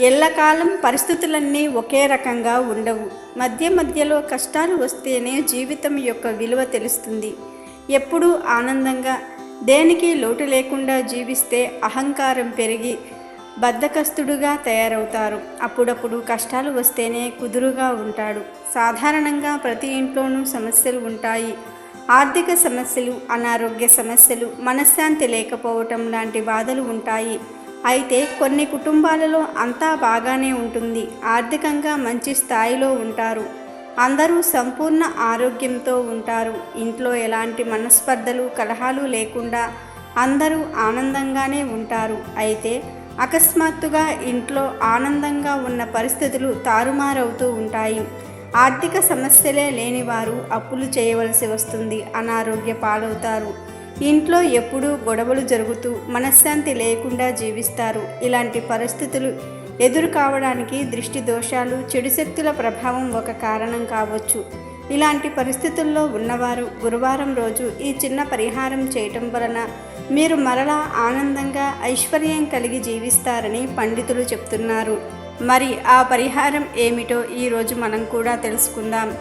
ఎల్లకాలం పరిస్థితులన్నీ ఒకే రకంగా ఉండవు. మధ్య మధ్యలో కష్టాలు వస్తేనే జీవితం యొక్క విలువ తెలుస్తుంది. ఎప్పుడూ ఆనందంగా దేనికి లోటు లేకుండా జీవిస్తే అహంకారం పెరిగి బద్ధకస్తుడుగా తయారవుతారు. అప్పుడప్పుడు కష్టాలు వస్తేనే కుదురుగా ఉంటాడు. సాధారణంగా ప్రతి ఇంట్లోనూ సమస్యలు ఉంటాయి. ఆర్థిక సమస్యలు అనారోగ్య సమస్యలు మనశ్శాంతి లేకపోవటం లాంటి బాధలు ఉంటాయి. అయితే కొన్ని కుటుంబాలలో అంతా బాగానే ఉంటుంది. ఆర్థికంగా మంచి స్థాయిలో ఉంటారు. అందరూ సంపూర్ణ ఆరోగ్యంతో ఉంటారు. ఇంట్లో ఎలాంటి మనస్పర్ధలు కలహాలు లేకుండా అందరూ ఆనందంగానే ఉంటారు. అయితే అకస్మాత్తుగా ఇంట్లో ఆనందంగా ఉన్న పరిస్థితులు తారుమారవుతూ ఉంటాయి. ఆర్థిక సమస్యలే లేనివారు అప్పులు చేయవలసి వస్తుంది. అనారోగ్య పాలవుతారు. ఇంట్లో ఎప్పుడూ గొడవలు జరుగుతూ మనశ్శాంతి లేకుండా జీవిస్తారు. ఇలాంటి పరిస్థితులు ఎదురు కావడానికి దృష్టి దోషాలు చెడు శక్తుల ప్రభావం ఒక కారణం కావచ్చు. ఇలాంటి పరిస్థితుల్లో ఉన్నవారు గురువారం రోజు ఈ చిన్న పరిహారం చేయటం వలన మీరు మరలా ఆనందంగా ఐశ్వర్యం కలిగి జీవిస్తారని పండితులు చెప్తున్నారు. మరి ఆ పరిహారం ఏమిటో ఈరోజు మనం కూడా తెలుసుకుందాం.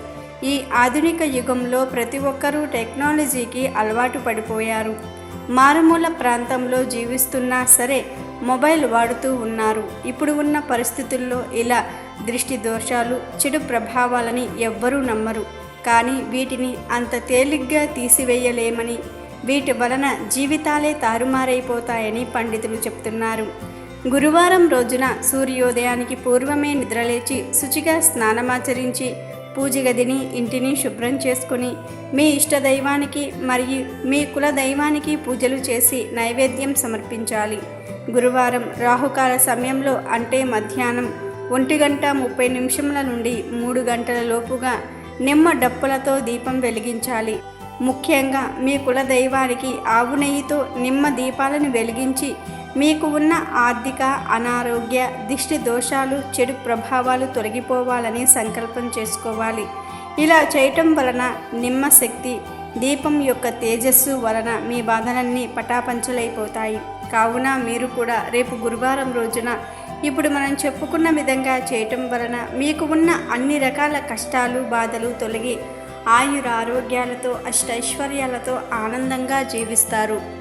ఈ ఆధునిక యుగంలో ప్రతి ఒక్కరూ టెక్నాలజీకి అలవాటు పడిపోయారు. మారుమూల ప్రాంతంలో జీవిస్తున్నా సరే మొబైల్ వాడుతూ ఉన్నారు. ఇప్పుడు ఉన్న పరిస్థితుల్లో ఇలా దృష్టి దోషాలు చెడు ప్రభావాలని ఎవ్వరూ నమ్మరు. కానీ వీటిని అంత తేలిగ్గా తీసివేయలేమని వీటి వలన జీవితాలే తారుమారైపోతాయని పండితులు చెప్తున్నారు. గురువారం రోజున సూర్యోదయానికి పూర్వమే నిద్రలేచి శుచిగా స్నానమాచరించి పూజ గదిని ఇంటిని శుభ్రం చేసుకుని మీ ఇష్టదైవానికి మరియు మీ కుల దైవానికి పూజలు చేసి నైవేద్యం సమర్పించాలి. గురువారం రాహుకాల సమయంలో అంటే మధ్యాహ్నం ఒంటి గంట ముప్పై నిమిషముల నుండి మూడు గంటల లోపుగా నిమ్మ డప్పులతో దీపం వెలిగించాలి. ముఖ్యంగా మీ కుల దైవానికి ఆవు నెయ్యితో నిమ్మ దీపాలను వెలిగించి మీకు ఉన్న ఆర్థిక అనారోగ్య దిష్టి దోషాలు చెడు ప్రభావాలు తొలగిపోవాలని సంకల్పం చేసుకోవాలి. ఇలా చేయటం వలన నిమ్మ శక్తి దీపం యొక్క తేజస్సు వలన మీ బాధలన్నీ పటాపంచలైపోతాయి. కావున మీరు కూడా రేపు గురువారం రోజున ఇప్పుడు మనం చెప్పుకున్న విధంగా చేయటం వలన మీకు ఉన్న అన్ని రకాల కష్టాలు బాధలు తొలగి ఆయుర ఆరోగ్యాలతో అష్టైశ్వర్యాలతో ఆనందంగా జీవిస్తారు.